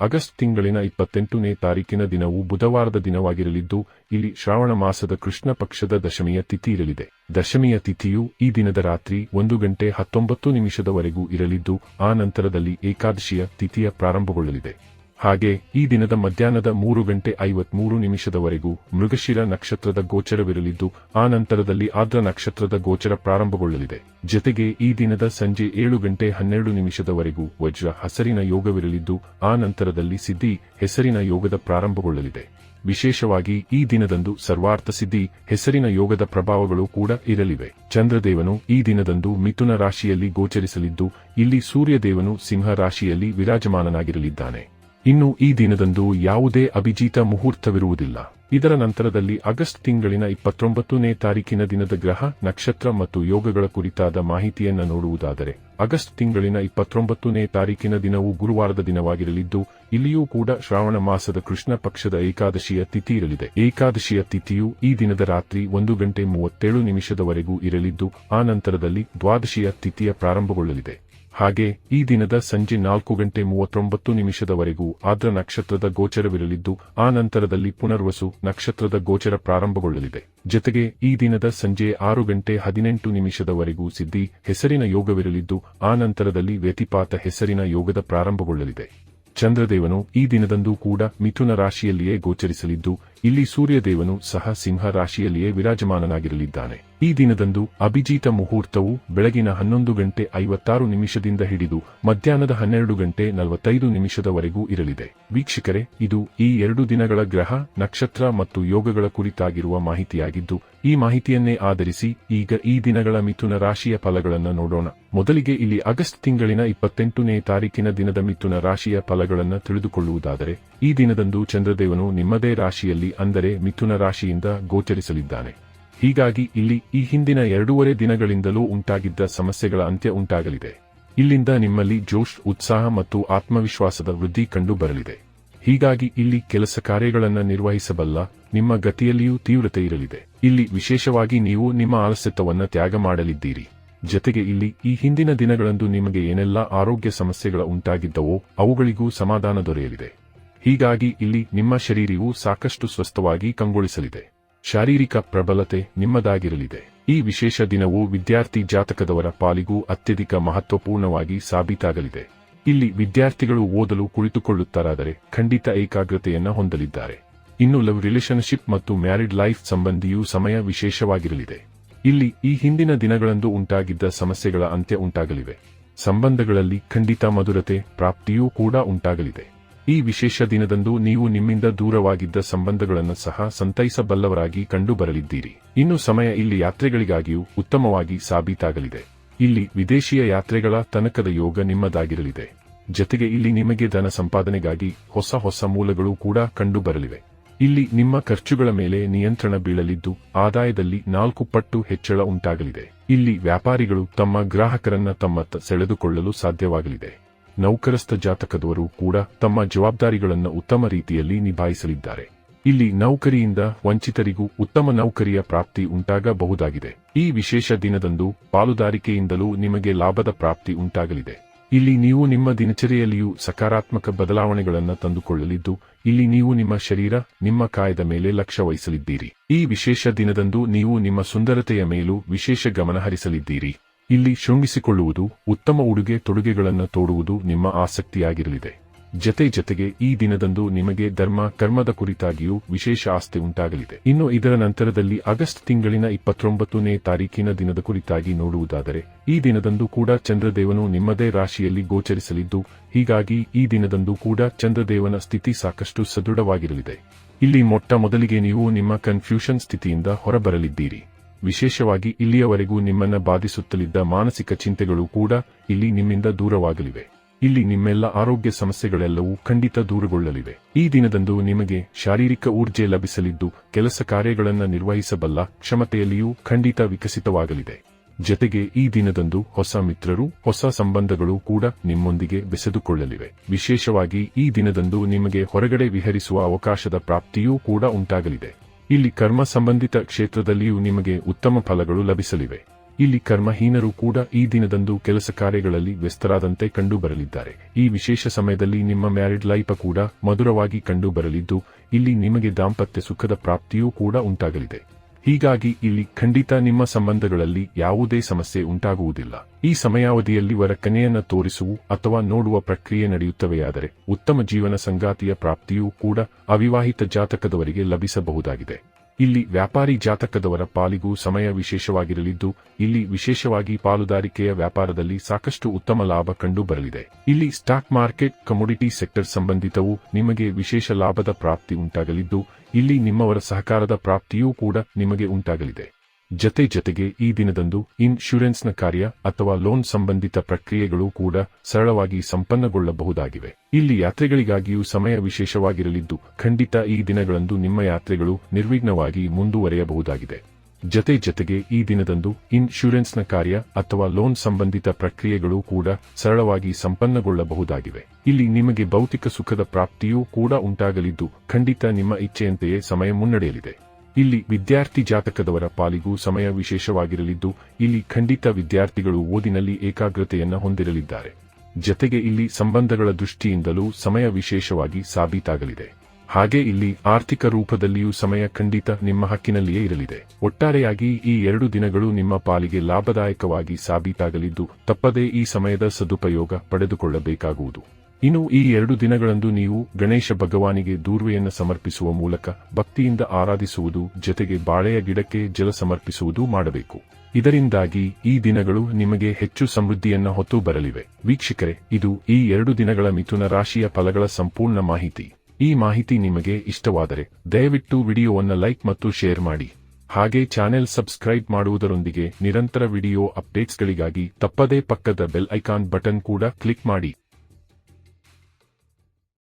August ತಿಂಗಳಿನ ಇಪ್ಪತ್ತೆಂಟನೇ ತಾರೀಕಿನ ದಿನವು ಬುಧವಾರದ ದಿನವಾಗಿರಲಿದ್ದು, ಇಲ್ಲಿ ಶ್ರಾವಣ ಮಾಸದ ಕೃಷ್ಣ ಪಕ್ಷದ ದಶಮಿಯ ತಿಥಿ ಇರಲಿದೆ. ದಶಮಿಯ ತಿಥಿಯು ಈ ದಿನದ ರಾತ್ರಿ ಒಂದು ಗಂಟೆ ಹತ್ತೊಂಬತ್ತು ನಿಮಿಷದವರೆಗೂ ಇರಲಿದ್ದು, ಆ ನಂತರದಲ್ಲಿ ಏಕಾದಶಿಯ ತಿಥಿಯ ಪ್ರಾರಂಭಗೊಳ್ಳಲಿದೆ. ಹಾಗೆ ಈ ದಿನದ ಮಧ್ಯಾಹ್ನದ ಮೂರು ಗಂಟೆ ಐವತ್ಮೂರು ನಿಮಿಷದವರೆಗೂ ಮೃಗಶಿರ ನಕ್ಷತ್ರದ ಗೋಚರವಿರಲಿದ್ದು, ಆ ನಂತರದಲ್ಲಿ ಆರ್ದ್ರ ನಕ್ಷತ್ರದ ಗೋಚರ ಪ್ರಾರಂಭಗೊಳ್ಳಲಿದೆ. ಜೊತೆಗೆ ಈ ದಿನದ ಸಂಜೆ ಏಳು ಗಂಟೆ ಹನ್ನೆರಡು ನಿಮಿಷದವರೆಗೂ ವಜ್ರ ಹಸರಿನ ಯೋಗವಿರಲಿದ್ದು, ಆ ನಂತರದಲ್ಲಿ ಸಿದ್ಧಿ ಹೆಸರಿನ ಯೋಗದ ಪ್ರಾರಂಭಗೊಳ್ಳಲಿದೆ. ವಿಶೇಷವಾಗಿ ಈ ದಿನದಂದು ಸರ್ವಾರ್ಥ ಸಿದ್ಧಿ ಹೆಸರಿನ ಯೋಗದ ಪ್ರಭಾವಗಳು ಕೂಡ ಇರಲಿವೆ. ಚಂದ್ರದೇವನು ಈ ದಿನದಂದು ಮಿಥುನ ರಾಶಿಯಲ್ಲಿ ಗೋಚರಿಸಲಿದ್ದು, ಇಲ್ಲಿ ಸೂರ್ಯದೇವನು ಸಿಂಹ ರಾಶಿಯಲ್ಲಿ ವಿರಾಜಮಾನನಾಗಿರಲಿದ್ದಾನೆ. ಇನ್ನು ಈ ದಿನದಂದು ಯಾವುದೇ ಅಭಿಜೀತ ಮುಹೂರ್ತವಿರುವುದಿಲ್ಲ. ಇದರ ನಂತರದಲ್ಲಿ ಆಗಸ್ಟ್ ತಿಂಗಳಿನ ಇಪ್ಪತ್ತೊಂಬತ್ತನೇ ತಾರೀಕಿನ ದಿನದ ಗ್ರಹ, ನಕ್ಷತ್ರ ಮತ್ತು ಯೋಗಗಳ ಕುರಿತಾದ ಮಾಹಿತಿಯನ್ನು ನೋಡುವುದಾದರೆ, ಆಗಸ್ಟ್ ತಿಂಗಳಿನ ಇಪ್ಪತ್ತೊಂಬತ್ತನೇ ತಾರೀಕಿನ ದಿನವು ಗುರುವಾರದ ದಿನವಾಗಿರಲಿದ್ದು, ಇಲ್ಲಿಯೂ ಕೂಡ ಶ್ರಾವಣ ಮಾಸದ ಕೃಷ್ಣ ಪಕ್ಷದ ಏಕಾದಶಿಯ ತಿಥಿ ಇರಲಿದೆ. ಏಕಾದಶಿಯ ತಿಥಿಯು ಈ ದಿನದ ರಾತ್ರಿ ಒಂದು ಗಂಟೆ ಮೂವತ್ತೇಳು ನಿಮಿಷದವರೆಗೂ ಇರಲಿದ್ದು, ಆ ನಂತರದಲ್ಲಿ ದ್ವಾದಶಿಯ ತಿಥಿಯ ಪ್ರಾರಂಭಗೊಳ್ಳಲಿದೆ. ಹಾಗೆ, ಈ ದಿನದ ಸಂಜೆ ನಾಲ್ಕು ಗಂಟೆ ಮೂವತ್ತೊಂಬತ್ತು ನಿಮಿಷದವರೆಗೂ ಆದ್ರ ನಕ್ಷತ್ರದ ಗೋಚರವಿರಲಿದ್ದು, ಆ ನಂತರದಲ್ಲಿ ಪುನರ್ವಸು ನಕ್ಷತ್ರದ ಗೋಚರ ಪ್ರಾರಂಭಗೊಳ್ಳಲಿದೆ. ಜೊತೆಗೆ, ಈ ದಿನದ ಸಂಜೆ ಆರು ಗಂಟೆ ಹದಿನೆಂಟು ನಿಮಿಷದವರೆಗೂ ಸಿದ್ಧಿ ಹೆಸರಿನ ಯೋಗವಿರಲಿದ್ದು, ಆ ನಂತರದಲ್ಲಿ ವ್ಯತಿಪಾತ ಹೆಸರಿನ ಯೋಗದ ಪ್ರಾರಂಭಗೊಳ್ಳಲಿದೆ. ಚಂದ್ರದೇವನು ಈ ದಿನದಂದು ಕೂಡ ಮಿಥುನ ರಾಶಿಯಲ್ಲಿಯೇ ಗೋಚರಿಸಲಿದ್ದು ಇಲ್ಲಿ ಸೂರ್ಯದೇವನು ಸಹ ಸಿಂಹ ರಾಶಿಯಲ್ಲಿಯೇ ವಿರಾಜಮಾನನಾಗಿರಲಿದ್ದಾನೆ. ಈ ದಿನದಂದು ಅಭಿಜೀತ ಮುಹೂರ್ತವು ಬೆಳಗಿನ ಹನ್ನೊಂದು ಗಂಟೆ ಐವತ್ತಾರು ನಿಮಿಷದಿಂದ ಹಿಡಿದು ಮಧ್ಯಾಹ್ನದ ಹನ್ನೆರಡು ಗಂಟೆ ನಲವತ್ತೈದು ನಿಮಿಷದವರೆಗೂ ಇರಲಿದೆ. ವೀಕ್ಷಕರೇ, ಇದು ಈ ಎರಡು ದಿನಗಳ ಗ್ರಹ, ನಕ್ಷತ್ರ ಮತ್ತು ಯೋಗಗಳ ಕುರಿತಾಗಿರುವ ಮಾಹಿತಿಯಾಗಿದ್ದು, ಈ ಮಾಹಿತಿಯನ್ನೇ ಆಧರಿಸಿ ಈಗ ಈ ದಿನಗಳ ಮಿಥುನ ರಾಶಿಯ ಫಲಗಳನ್ನು ನೋಡೋಣ. ಮೊದಲಿಗೆ ಇಲ್ಲಿ ಆಗಸ್ಟ್ ತಿಂಗಳಿನ ಇಪ್ಪತ್ತೆಂಟನೇ ತಾರೀಕಿನ ದಿನದ ಮಿಥುನ ರಾಶಿಯ ಫಲಗಳನ್ನು ತಿಳಿದುಕೊಳ್ಳುವುದಾದರೆ, ಈ ದಿನದಂದು ಚಂದ್ರದೇವನು ನಿಮ್ಮದೇ ರಾಶಿಯಲ್ಲಿ ಅಂದರೆ ಮಿಥುನ ರಾಶಿಯಿಂದ ಗೋಚರಿಸಲಿದ್ದಾನೆ. ಹೀಗಾಗಿ ಇಲ್ಲಿ ಈ ಹಿಂದಿನ ಎರಡೂವರೆ ದಿನಗಳಿಂದಲೂ ಉಂಟಾಗಿದ್ದ ಸಮಸ್ಯೆಗಳ ಅಂತ್ಯ ಉಂಟಾಗಲಿದೆ. ಇಲ್ಲಿಂದ ನಿಮ್ಮಲ್ಲಿ ಜೋಶ್, ಉತ್ಸಾಹ ಮತ್ತು ಆತ್ಮವಿಶ್ವಾಸದ ವೃದ್ಧಿ ಕಂಡು ಬರಲಿದೆ ಹೀಗಾಗಿ ಇಲ್ಲಿ ಕೆಲಸ ಕಾರ್ಯಗಳನ್ನು ನಿರ್ವಹಿಸಬಲ್ಲ ನಿಮ್ಮ ಗತಿಯಲ್ಲಿಯೂ ತೀವ್ರತೆ ಇರಲಿದೆ. ಇಲ್ಲಿ ವಿಶೇಷವಾಗಿ ನೀವು ನಿಮ್ಮ ಆಲಸ್ಯತ್ವವನ್ನು ತ್ಯಾಗ ಮಾಡಲಿದ್ದೀರಿ. ಜತೆಗೆ ಇಲ್ಲಿ ಈ ಹಿಂದಿನ ದಿನಗಳಂದು ನಿಮಗೆ ಏನೆಲ್ಲ ಆರೋಗ್ಯ ಸಮಸ್ಯೆಗಳ ಉಂಟಾಗಿದ್ದವೋ ಅವುಗಳಿಗೂ ಸಮಾಧಾನ ದೊರೆಯಲಿದೆ. ಹೀಗಾಗಿ ಇಲ್ಲಿ ನಿಮ್ಮ ಶರೀರವು ಸಾಕಷ್ಟು ಸ್ವಸ್ಥವಾಗಿ ಕಂಗೊಳಿಸಲಿದೆ. ಶಾರೀರಿಕ ಪ್ರಬಲತೆ ನಿಮ್ಮದಾಗಿರಲಿದೆ. ಈ ವಿಶೇಷ ದಿನವು ವಿದ್ಯಾರ್ಥಿ ಜಾತಕದವರ ಪಾಲಿಗೂ ಅತ್ಯಧಿಕ ಮಹತ್ವಪೂರ್ಣವಾಗಿ ಸಾಬೀತಾಗಲಿದೆ. ಇಲ್ಲಿ ವಿದ್ಯಾರ್ಥಿಗಳು ಓದಲು ಕುಳಿತುಕೊಳ್ಳುತ್ತಾರಾದರೆ ಖಂಡಿತ ಏಕಾಗ್ರತೆಯನ್ನ ಹೊಂದಲಿದ್ದಾರೆ. ಇನ್ನು ಲವ್ ರಿಲೇಷನ್ಶಿಪ್ ಮತ್ತು ಮ್ಯಾರಿಡ್ ಲೈಫ್ ಸಂಬಂಧಿಯೂ ಸಮಯ ವಿಶೇಷವಾಗಿರಲಿದೆ. ಇಲ್ಲಿ ಈ ಹಿಂದಿನ ದಿನಗಳಂದು ಉಂಟಾಗಿದ್ದ ಸಮಸ್ಯೆಗಳ ಅಂತ್ಯ ಉಂಟಾಗಲಿವೆ. ಸಂಬಂಧಗಳಲ್ಲಿ ಖಂಡಿತ ಮಧುರತೆ, ಪ್ರಾಪ್ತಿಯೂ ಕೂಡ ಉಂಟಾಗಲಿದೆ. ಈ ವಿಶೇಷ ದಿನದಂದು ನೀವು ನಿಮ್ಮಿಂದ ದೂರವಾಗಿದ್ದ ಸಂಬಂಧಗಳನ್ನು ಸಹ ಸಂತೈಸಬಲ್ಲವರಾಗಿ ಕಂಡುಬರಲಿದ್ದೀರಿ. ಇನ್ನು ಸಮಯ ಇಲ್ಲಿ ಯಾತ್ರೆಗಳಿಗಾಗಿಯೂ ಉತ್ತಮವಾಗಿ ಸಾಬೀತಾಗಲಿದೆ. ಇಲ್ಲಿ ವಿದೇಶಿಯ ಯಾತ್ರೆಗಳ ತನಕದ ಯೋಗ ನಿಮ್ಮದಾಗಿರಲಿದೆ. ಜತೆಗೆ ಇಲ್ಲಿ ನಿಮಗೆ ಧನ ಸಂಪಾದನೆಗಾಗಿ ಹೊಸ ಹೊಸ ಮೂಲಗಳು ಕೂಡ ಕಂಡುಬರಲಿವೆ. ಇಲ್ಲಿ ನಿಮ್ಮ ಖರ್ಚುಗಳ ಮೇಲೆ ನಿಯಂತ್ರಣ ಬೀಳಲಿದ್ದು ಆದಾಯದಲ್ಲಿ ನಾಲ್ಕು ಪಟ್ಟು ಹೆಚ್ಚಳ ಉಂಟಾಗಲಿದೆ. ಇಲ್ಲಿ ವ್ಯಾಪಾರಿಗಳು ತಮ್ಮ ಗ್ರಾಹಕರನ್ನ ತಮ್ಮತ್ತ ಸೆಳೆದುಕೊಳ್ಳಲು ಸಾಧ್ಯವಾಗಲಿದೆ. ನೌಕರಸ್ಥ ಜಾತಕದವರು ಕೂಡ ತಮ್ಮ ಜವಾಬ್ದಾರಿಗಳನ್ನು ಉತ್ತಮ ರೀತಿಯಲ್ಲಿ ನಿಭಾಯಿಸಲಿದ್ದಾರೆ. ಇಲ್ಲಿ ನೌಕರಿಯಿಂದ ವಂಚಿತರಿಗೂ ಉತ್ತಮ ನೌಕರಿಯ ಪ್ರಾಪ್ತಿ ಉಂಟಾಗಬಹುದಾಗಿದೆ. ಈ ವಿಶೇಷ ದಿನದಂದು ಪಾಲುದಾರಿಕೆಯಿಂದಲೂ ನಿಮಗೆ ಲಾಭದ ಪ್ರಾಪ್ತಿ ಉಂಟಾಗಲಿದೆ. ಇಲ್ಲಿ ನೀವು ನಿಮ್ಮ ದಿನಚರಿಯಲ್ಲಿಯೂ ಸಕಾರಾತ್ಮಕ ಬದಲಾವಣೆಗಳನ್ನು ತಂದುಕೊಳ್ಳಲಿದ್ದು, ಇಲ್ಲಿ ನೀವು ನಿಮ್ಮ ಶರೀರ, ನಿಮ್ಮ ಕಾಯದ ಮೇಲೆ ಲಕ್ಷ್ಯ ವಹಿಸಲಿದ್ದೀರಿ. ಈ ವಿಶೇಷ ದಿನದಂದು ನೀವು ನಿಮ್ಮ ಸುಂದರತೆಯ ಮೇಲೂ ವಿಶೇಷ ಗಮನ ಹರಿಸಲಿದ್ದೀರಿ. ಇಲ್ಲಿ ಶೃಂಗಿಸಿಕೊಳ್ಳುವುದು ಉತ್ತಮ ಉಡುಗೆ ತೊಡುಗೆಗಳನ್ನು ತೋಡುವುದು ನಿಮ್ಮ ಆಸಕ್ತಿಯಾಗಿರಲಿದೆ. ಜತೆ ಜತೆಗೆ ಈ ದಿನದಂದು ನಿಮಗೆ ಧರ್ಮ, ಕರ್ಮದ ಕುರಿತಾಗಿಯೂ ವಿಶೇಷ ಆಸ್ತಿ ಉಂಟಾಗಲಿದೆ. ಇನ್ನು ಇದರ ನಂತರದಲ್ಲಿ ಆಗಸ್ಟ್ ತಿಂಗಳಿನ ಇಪ್ಪತ್ತೊಂಬತ್ತನೇ ತಾರೀಕಿನ ದಿನದ ಕುರಿತಾಗಿ ನೋಡುವುದಾದರೆ, ಈ ದಿನದಂದು ಕೂಡ ಚಂದ್ರದೇವನು ನಿಮ್ಮದೇ ರಾಶಿಯಲ್ಲಿ ಗೋಚರಿಸಲಿದ್ದು, ಹೀಗಾಗಿ ಈ ದಿನದಂದು ಕೂಡ ಚಂದ್ರದೇವನ ಸ್ಥಿತಿ ಸಾಕಷ್ಟು ಸದೃಢವಾಗಿರಲಿದೆ. ಇಲ್ಲಿ ಮೊಟ್ಟ ಮೊದಲಿಗೆ ನೀವು ನಿಮ್ಮ ಕನ್ಫ್ಯೂಷನ್ ಸ್ಥಿತಿಯಿಂದ ಹೊರಬರಲಿದ್ದೀರಿ. ವಿಶೇಷವಾಗಿ ಇಲ್ಲಿಯವರೆಗೂ ನಿಮ್ಮನ್ನ ಬಾಧಿಸುತ್ತಲಿದ್ದ ಮಾನಸಿಕ ಚಿಂತೆಗಳು ಕೂಡ ಇಲ್ಲಿ ನಿಮ್ಮಿಂದ ದೂರವಾಗಲಿವೆ. ಇಲ್ಲಿ ನಿಮ್ಮೆಲ್ಲ ಆರೋಗ್ಯ ಸಮಸ್ಯೆಗಳೆಲ್ಲವೂ ಖಂಡಿತ ದೂರಗೊಳ್ಳಲಿವೆ. ಈ ದಿನದಂದು ನಿಮಗೆ ಶಾರೀರಿಕ ಊರ್ಜೆ ಲಭಿಸಲಿದ್ದು ಕೆಲಸ ಕಾರ್ಯಗಳನ್ನು ನಿರ್ವಹಿಸಬಲ್ಲ ಕ್ಷಮತೆಯಲ್ಲಿಯೂ ಖಂಡಿತ ವಿಕಸಿತವಾಗಲಿದೆ. ಜತೆಗೆ ಈ ದಿನದಂದು ಹೊಸ ಮಿತ್ರರು, ಹೊಸ ಸಂಬಂಧಗಳು ಕೂಡ ನಿಮ್ಮೊಂದಿಗೆ ಬೆಸೆದುಕೊಳ್ಳಲಿವೆ. ವಿಶೇಷವಾಗಿ ಈ ದಿನದಂದು ನಿಮಗೆ ಹೊರಗಡೆ ವಿಹರಿಸುವ ಅವಕಾಶದ ಪ್ರಾಪ್ತಿಯೂ ಕೂಡ ಉಂಟಾಗಲಿದೆ. ಇಲ್ಲಿ ಕರ್ಮ ಸಂಬಂಧಿತ ಕ್ಷೇತ್ರದಲ್ಲಿಯೂ ನಿಮಗೆ ಉತ್ತಮ ಫಲಗಳು ಲಭಿಸಲಿವೆ. ಇಲ್ಲಿ ಕರ್ಮಹೀನರು ಕೂಡ ಈ ದಿನದಂದು ಕೆಲಸ ಕಾರ್ಯಗಳಲ್ಲಿ ವ್ಯಸ್ತರಾದಂತೆ ಕಂಡುಬರಲಿದ್ದಾರೆ. ಈ ವಿಶೇಷ ಸಮಯದಲ್ಲಿ ನಿಮ್ಮ ಮ್ಯಾರಿಡ್ ಲೈಫ್ ಕೂಡ ಮಧುರವಾಗಿ ಕಂಡುಬರಲಿದ್ದು, ಇಲ್ಲಿ ನಿಮಗೆ ದಾಂಪತ್ಯ ಸುಖದ ಪ್ರಾಪ್ತಿಯೂ ಕೂಡ ಉಂಟಾಗಲಿದೆ. ಹೀಗಾಗಿ ಇಲ್ಲಿ ಖಂಡಿತ ನಿಮ್ಮ ಸಂಬಂಧಗಳಲ್ಲಿ ಯಾವುದೇ ಸಮಸ್ಯೆ ಉಂಟಾಗುವುದಿಲ್ಲ. ಈ ಸಮಯಾವಧಿಯಲ್ಲಿ ವರ ಕನೆಯನ್ನು ತೋರಿಸುವು ಅಥವಾ ನೋಡುವ ಪ್ರಕ್ರಿಯೆ ನಡೆಯುತ್ತವೆಯಾದರೆ ಉತ್ತಮ ಜೀವನ ಸಂಗಾತಿಯ ಪ್ರಾಪ್ತಿಯೂ ಕೂಡ ಅವಿವಾಹಿತ ಜಾತಕದವರಿಗೆ ಲಭಿಸಬಹುದಾಗಿದೆ. ಇಲ್ಲಿ ವ್ಯಾಪಾರಿ ಜಾತಕದವರ ಪಾಲಿಗೂ ಸಮಯ ವಿಶೇಷವಾಗಿರಲಿದ್ದು, ಇಲ್ಲಿ ವಿಶೇಷವಾಗಿ ಪಾಲುದಾರಿಕೆಯ ವ್ಯಾಪಾರದಲ್ಲಿ ಸಾಕಷ್ಟು ಉತ್ತಮ ಲಾಭ ಕಂಡು ಬರಲಿದೆ ಇಲ್ಲಿ ಸ್ಟಾಕ್ ಮಾರ್ಕೆಟ್, ಕಮೋಡಿಟಿ ಸೆಕ್ಟರ್ ಸಂಬಂಧಿತವು ನಿಮಗೆ ವಿಶೇಷ ಲಾಭದ ಪ್ರಾಪ್ತಿ ಉಂಟಾಗಲಿದ್ದು, ಇಲ್ಲಿ ನಿಮ್ಮವರ ಸಹಕಾರದ ಪ್ರಾಪ್ತಿಯೂ ಕೂಡ ನಿಮಗೆ ಉಂಟಾಗಲಿದೆ. ಜತೆ ಜತೆಗೆ ಈ ದಿನದಂದು ಇನ್ಶೂರೆನ್ಸ್ನ ಕಾರ್ಯ ಅಥವಾ ಲೋನ್ ಸಂಬಂಧಿತ ಪ್ರಕ್ರಿಯೆಗಳು ಕೂಡ ಸರಳವಾಗಿ ಸಂಪನ್ನಗೊಳ್ಳಬಹುದಾಗಿವೆ. ಇಲ್ಲಿ ಯಾತ್ರೆಗಳಿಗಾಗಿಯೂ ಸಮಯ ವಿಶೇಷವಾಗಿರಲಿದ್ದು, ಖಂಡಿತ ಈ ದಿನಗಳಂದು ನಿಮ್ಮ ಯಾತ್ರೆಗಳು ನಿರ್ವಿಘ್ನವಾಗಿ ಮುಂದುವರೆಯಬಹುದಾಗಿದೆ. ಜತೆ ಜತೆಗೆ ಈ ದಿನದಂದು ಇನ್ಶೂರೆನ್ಸ್ನ ಕಾರ್ಯ ಅಥವಾ ಲೋನ್ ಸಂಬಂಧಿತ ಪ್ರಕ್ರಿಯೆಗಳು ಕೂಡ ಸರಳವಾಗಿ ಸಂಪನ್ನಗೊಳ್ಳಬಹುದಾಗಿವೆ. ಇಲ್ಲಿ ನಿಮಗೆ ಭೌತಿಕ ಸುಖದ ಪ್ರಾಪ್ತಿಯೂ ಕೂಡ ಉಂಟಾಗಲಿದ್ದು, ಖಂಡಿತ ನಿಮ್ಮ ಇಚ್ಛೆಯಂತೆಯೇ ಸಮಯ ಮುನ್ನಡೆಯಲಿದೆ. ಇಲ್ಲಿ ವಿದ್ಯಾರ್ಥಿ ಜಾತಕದವರ ಪಾಲಿಗೂ ಸಮಯ ವಿಶೇಷವಾಗಿರಲಿದ್ದು, ಇಲ್ಲಿ ಖಂಡಿತ ವಿದ್ಯಾರ್ಥಿಗಳು ಓದಿನಲ್ಲಿ ಏಕಾಗ್ರತೆಯನ್ನು ಹೊಂದಿರಲಿದ್ದಾರೆ. ಜತೆಗೆ ಇಲ್ಲಿ ಸಂಬಂಧಗಳ ದೃಷ್ಟಿಯಿಂದಲೂ ಸಮಯ ವಿಶೇಷವಾಗಿ ಸಾಬೀತಾಗಲಿದೆ. ಹಾಗೆ ಇಲ್ಲಿ ಆರ್ಥಿಕ ರೂಪದಲ್ಲಿಯೂ ಸಮಯ ಖಂಡಿತ ನಿಮ್ಮ ಹಕ್ಕಿನಲ್ಲಿಯೇ ಇರಲಿದೆ. ಒಟ್ಟಾರೆಯಾಗಿ ಈ ಎರಡು ದಿನಗಳು ನಿಮ್ಮ ಪಾಲಿಗೆ ಲಾಭದಾಯಕವಾಗಿ ಸಾಬೀತಾಗಲಿದ್ದು, ತಪ್ಪದೇ ಈ ಸಮಯದ ಸದುಪಯೋಗ ಪಡೆದುಕೊಳ್ಳಬೇಕಾಗುವುದು. ಇನ್ನು ಈ ಎರಡು ದಿನಗಳಂದು ನೀವು ಗಣೇಶ ಭಗವಾನಿಗೆ ದೂರ್ವೆಯನ್ನು ಸಮರ್ಪಿಸುವ ಮೂಲಕ ಭಕ್ತಿಯಿಂದ ಆರಾಧಿಸುವುದು ಜೊತೆಗೆ ಬಾಳೆಯ ಗಿಡಕ್ಕೆ ಜಲ ಸಮರ್ಪಿಸುವುದು ಮಾಡಬೇಕು. ಇದರಿಂದಾಗಿ ಈ ದಿನಗಳು ನಿಮಗೆ ಹೆಚ್ಚು ಸಮೃದ್ಧಿಯನ್ನ ಹೊತ್ತು ಬರಲಿವೆ. ವೀಕ್ಷಕರೇ, ಇದು ಈ ಎರಡು ದಿನಗಳ ಮಿಥುನ ರಾಶಿಯ ಫಲಗಳ ಸಂಪೂರ್ಣ ಮಾಹಿತಿ. ಈ ಮಾಹಿತಿ ನಿಮಗೆ ಇಷ್ಟವಾದರೆ ದಯವಿಟ್ಟು ವಿಡಿಯೋವನ್ನು ಲೈಕ್ ಮತ್ತು ಶೇರ್ ಮಾಡಿ. ಹಾಗೆ ಚಾನೆಲ್ ಸಬ್ಸ್ಕ್ರೈಬ್ ಮಾಡುವುದರೊಂದಿಗೆ ನಿರಂತರ ವಿಡಿಯೋ ಅಪ್ಡೇಟ್ಸ್ಗಳಿಗಾಗಿ ತಪ್ಪದೇ ಪಕ್ಕದ ಬೆಲ್ ಐಕಾನ್ ಬಟನ್ ಕೂಡ ಕ್ಲಿಕ್ ಮಾಡಿ.